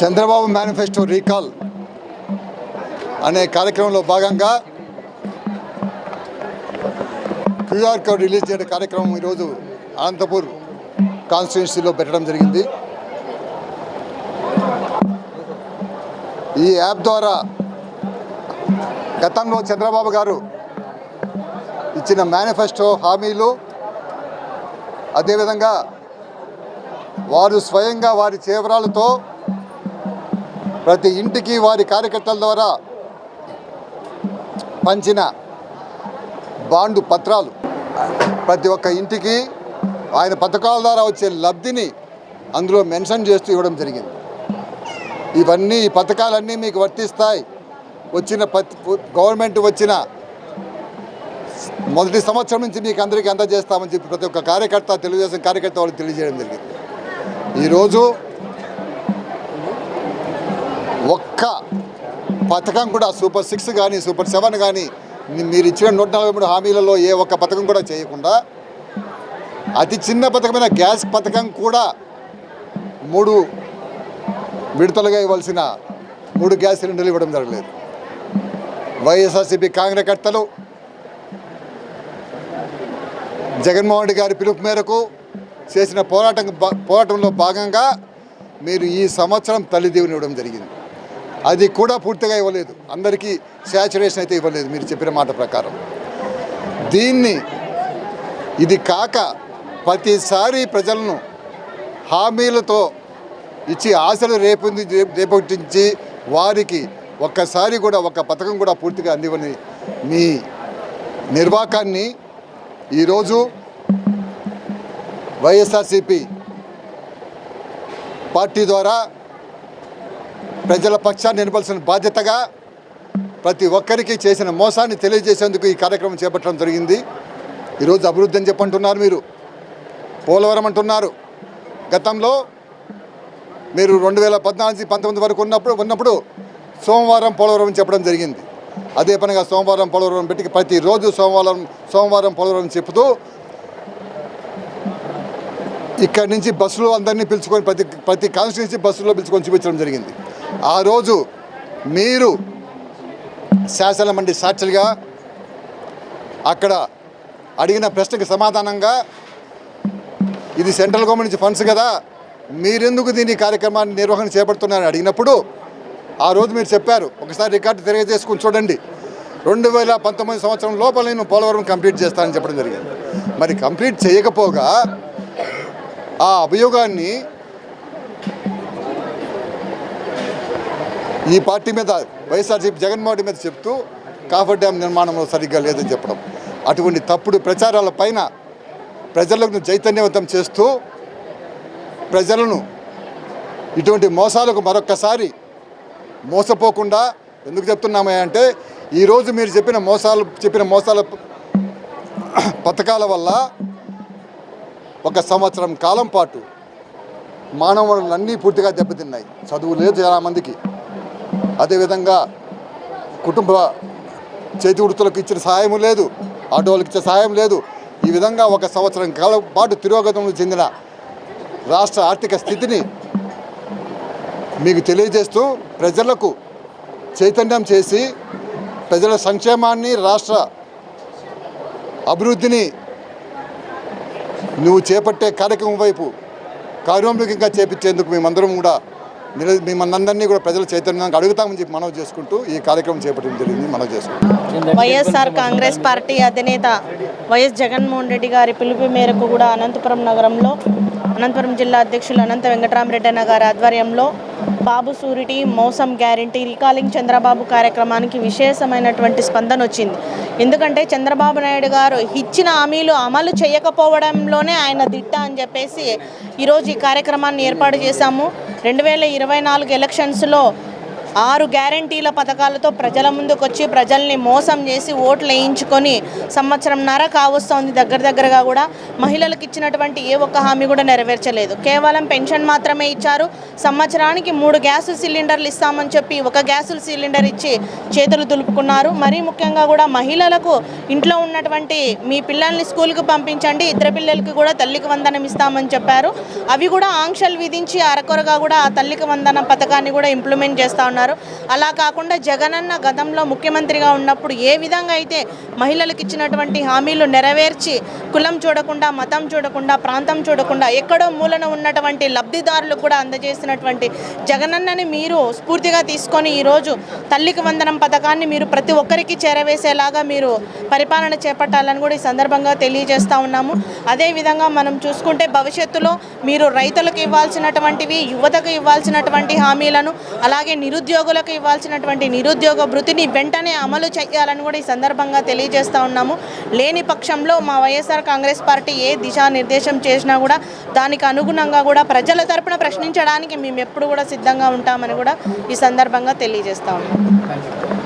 Chandrababu manifesto recall అనే కార్యక్రమంలో భాగంగా క్యూఆర్ కోడ్ రిలీజ్ చేయడం కార్యక్రమం ఈరోజు అనంతపూర్ కాన్స్టిట్యున్సీలో పెట్టడం జరిగింది. ఈ యాప్ ద్వారా గతంలో చంద్రబాబు గారు ఇచ్చిన మేనిఫెస్టో హామీలు అదేవిధంగా వారు స్వయంగా వారి చేవరాలతో ప్రతి ఇంటికి వారి కార్యకర్తల ద్వారా పంచిన బాండు పత్రాలు. ప్రతి ఒక్క ఇంటికి ఆయన పథకాల ద్వారా వచ్చే లబ్ధిని అందులో మెన్షన్ చేస్తూ ఇవ్వడం జరిగింది. ఇవన్నీ ఈ పథకాలన్నీ మీకు వర్తిస్తాయి. వచ్చిన పత్ గవర్నమెంట్ వచ్చిన మొదటి సంవత్సరం నుంచి మీకు అందరికీ అందజేస్తామని చెప్పి ప్రతి ఒక్క కార్యకర్త తెలుగుదేశం కార్యకర్త వాళ్ళు తెలియజేయడం జరిగింది. ఈరోజు ఒక్క పథకం కూడా సూపర్ సిక్స్ కానీ సూపర్ సెవెన్ కానీ మీరు ఇచ్చిన నూట నలభై మూడు హామీలలో ఏ ఒక్క పథకం కూడా చేయకుండా అతి చిన్న పథకమైన గ్యాస్ పథకం కూడా మూడు విడతలుగా ఇవ్వాల్సిన మూడు గ్యాస్ సిలిండర్లు ఇవ్వడం జరగలేదు. వైఎస్ఆర్సీపీ కార్యకర్తలు జగన్మోహన్ రెడ్డి గారి పిలుపు మేరకు చేసిన పోరాటం పోరాటంలో భాగంగా మీరు ఈ సంవత్సరం తల్లిదేవుని ఇవ్వడం జరిగింది. అది కూడా పూర్తిగా ఇవ్వలేదు. అందరికీ శాచురేషన్ అయితే ఇవ్వలేదు మీరు చెప్పిన మాట ప్రకారం. దీన్ని ఇది కాక ప్రతిసారి ప్రజలను హామీలతో ఇచ్చి ఆశలు రేపొంది రేపొట్టించి వారికి ఒక్కసారి కూడా ఒక పథకం కూడా పూర్తిగా అందివని మీ నిర్వాకాన్ని ఈరోజు వైఎస్ఆర్సిపి పార్టీ ద్వారా ప్రజల పక్షాన్ని నిలబలసిన బాధ్యతగా ప్రతి ఒక్కరికి చేసిన మోసాన్ని తెలియజేసేందుకు ఈ కార్యక్రమం చేపట్టడం జరిగింది. ఈరోజు అభివృద్ధి అని చెప్పంటున్నారు మీరు. పోలవరం అంటున్నారు. గతంలో మీరు రెండు వేల పద్నాలుగు పంతొమ్మిది వరకు ఉన్నప్పుడు ఉన్నప్పుడు సోమవారం పోలవరం చెప్పడం జరిగింది. అదే పనిగా సోమవారం పోలవరం పెట్టి ప్రతిరోజు సోమవారం సోమవారం పోలవరం చెప్తూ ఇక్కడి నుంచి బస్సులు అందరినీ పిలుచుకొని ప్రతి ప్రతి కాన్స్టిట్యూన్సీ బస్సులో పిలుచుకొని చూపించడం జరిగింది. ఆ రోజు మీరు శాసన మండలి సాక్షులుగా అక్కడ అడిగిన ప్రశ్నకు సమాధానంగా ఇది సెంట్రల్ గవర్నమెంట్ నుంచి ఫండ్స్ కదా మీరెందుకు దీని కార్యక్రమాన్ని నిర్వహణ చేపడుతున్నారని అడిగినప్పుడు ఆ రోజు మీరు చెప్పారు. ఒకసారి రికార్డు తెలియజేసుకుని చూడండి. రెండు వేల పంతొమ్మిది సంవత్సరం లోపల నేను పోలవరం కంప్లీట్ చేస్తానని చెప్పడం జరిగింది. మరి కంప్లీట్ చేయకపోగా ఆ అభియోగాన్ని ఈ పార్టీ మీద వైఎస్ఆర్సీపీ జగన్మోహన్ మీద చెప్తూ కాఫర్ డ్యామ్ నిర్మాణంలో సరిగ్గా లేదని చెప్పడం. అటువంటి తప్పుడు ప్రచారాల పైన ప్రజలకు చైతన్యవంతం చేస్తూ ప్రజలను ఇటువంటి మోసాలకు మరొక్కసారి మోసపోకుండా ఎందుకు చెప్తున్నామే అంటే ఈరోజు మీరు చెప్పిన మోసాలు చెప్పిన మోసాల పథకాల వల్ల ఒక సంవత్సరం కాలం పాటు మానవులన్నీ పూర్తిగా దెబ్బతిన్నాయి. చదువు లేదు చాలామందికి. అదేవిధంగా కుటుంబ చేతి వృత్తులకు ఇచ్చిన సహాయం లేదు ఆటోలకు ఇచ్చే సహాయం లేదు. ఈ విధంగా ఒక సంవత్సరం కాలం పాటు తిరోగతంలో చెందిన రాష్ట్ర ఆర్థిక స్థితిని మీకు తెలియజేస్తూ ప్రజలకు చైతన్యం చేసి ప్రజల సంక్షేమాన్ని రాష్ట్ర అభివృద్ధిని నువ్వు చేపట్టే కార్యక్రమం వైపు కార్యోన్ముఖంగా చేపించేందుకు మేమందరం కూడా నిల మిమ్మల్ని కూడా ప్రజల చైతన్యానికి అడుగుతామని చెప్పి మనవి చేసుకుంటూ ఈ కార్యక్రమం చేపట్టడం జరిగింది మనవి చేసుకుంటాం వైఎస్ఆర్ కాంగ్రెస్ పార్టీ అధినేత వైఎస్ జగన్మోహన్ రెడ్డి గారి పిలుపు మేరకు కూడా అనంతపురం నగరంలో అనంతపురం జిల్లా అధ్యక్షులు అనంత వెంకటరామరెడ్డి అన్న గారి ఆధ్వర్యంలో బాబు సూరిటీ మోసం గ్యారంటీ రీకాలింగ్ చంద్రబాబు కార్యక్రమానికి విశేషమైనటువంటి స్పందన వచ్చింది. ఎందుకంటే చంద్రబాబు నాయుడు గారు ఇచ్చిన హామీలు అమలు చేయకపోవడంలోనే ఆయన దిట్ట అని చెప్పేసి ఈరోజు ఈ కార్యక్రమాన్ని ఏర్పాటు చేశాము. రెండు వేల ఇరవై నాలుగు ఎలక్షన్స్లో ఆరు గ్యారంటీల పథకాలతో ప్రజల ముందుకు వచ్చి ప్రజల్ని మోసం చేసి ఓట్లు వేయించుకొని సంవత్సరంన్నర కావస్తోంది దగ్గర దగ్గరగా కూడా. మహిళలకు ఇచ్చినటువంటి ఏ ఒక్క హామీ కూడా నెరవేర్చలేదు. కేవలం పెన్షన్ మాత్రమే ఇచ్చారు. సంవత్సరానికి మూడు గ్యాస్ సిలిండర్లు ఇస్తామని చెప్పి ఒక గ్యాస్ సిలిండర్ ఇచ్చి చేతులు దులుపుకున్నారు. మరీ ముఖ్యంగా కూడా మహిళలకు ఇంట్లో ఉన్నటువంటి మీ పిల్లల్ని స్కూల్కి పంపించండి. ఇద్దరు పిల్లలకి కూడా తల్లికి వందనం ఇస్తామని చెప్పారు. అవి కూడా ఆంక్షలు విధించి అరకొరగా కూడా ఆ తల్లికి వందనం పథకాన్ని కూడా ఇంప్లిమెంట్ చేస్తూ ఉన్నారు. అలా కాకుండా జగనన్న గతంలో ముఖ్యమంత్రిగా ఉన్నప్పుడు ఏ విధంగా అయితే మహిళలకు ఇచ్చినటువంటి హామీలు నెరవేర్చి కులం చూడకుండా మతం చూడకుండా ప్రాంతం చూడకుండా ఎక్కడో మూలన ఉన్నటువంటి లబ్ధిదారులకు కూడా అందజేసినటువంటి జగనన్నని మీరు స్ఫూర్తిగా తీసుకొని ఈరోజు తల్లికి వందనం పథకాన్ని మీరు ప్రతి ఒక్కరికి చేరవేసేలాగా మీరు పరిపాలన చేపట్టాలని కూడా ఈ సందర్భంగా తెలియజేస్తూ ఉన్నాము. అదేవిధంగా మనం చూసుకుంటే భవిష్యత్తులో మీరు రైతులకు ఇవ్వాల్సినటువంటివి యువతకు ఇవ్వాల్సినటువంటి హామీలను అలాగే నిరుద్యోగులకు ఇవ్వాల్సినటువంటి నిరుద్యోగ భృతిని వెంటనే అమలు చేయాలని కూడా ఈ సందర్భంగా తెలియజేస్తూ ఉన్నాము. లేని పక్షంలో మా వైఎస్ఆర్ కాంగ్రెస్ పార్టీ ఏ దిశానిర్దేశం చేసినా కూడా దానికి అనుగుణంగా కూడా ప్రజల తరపున ప్రశ్నించడానికి మేము ఎప్పుడు కూడా సిద్ధంగా ఉంటామని కూడా ఈ సందర్భంగా తెలియజేస్తా ఉన్నాము.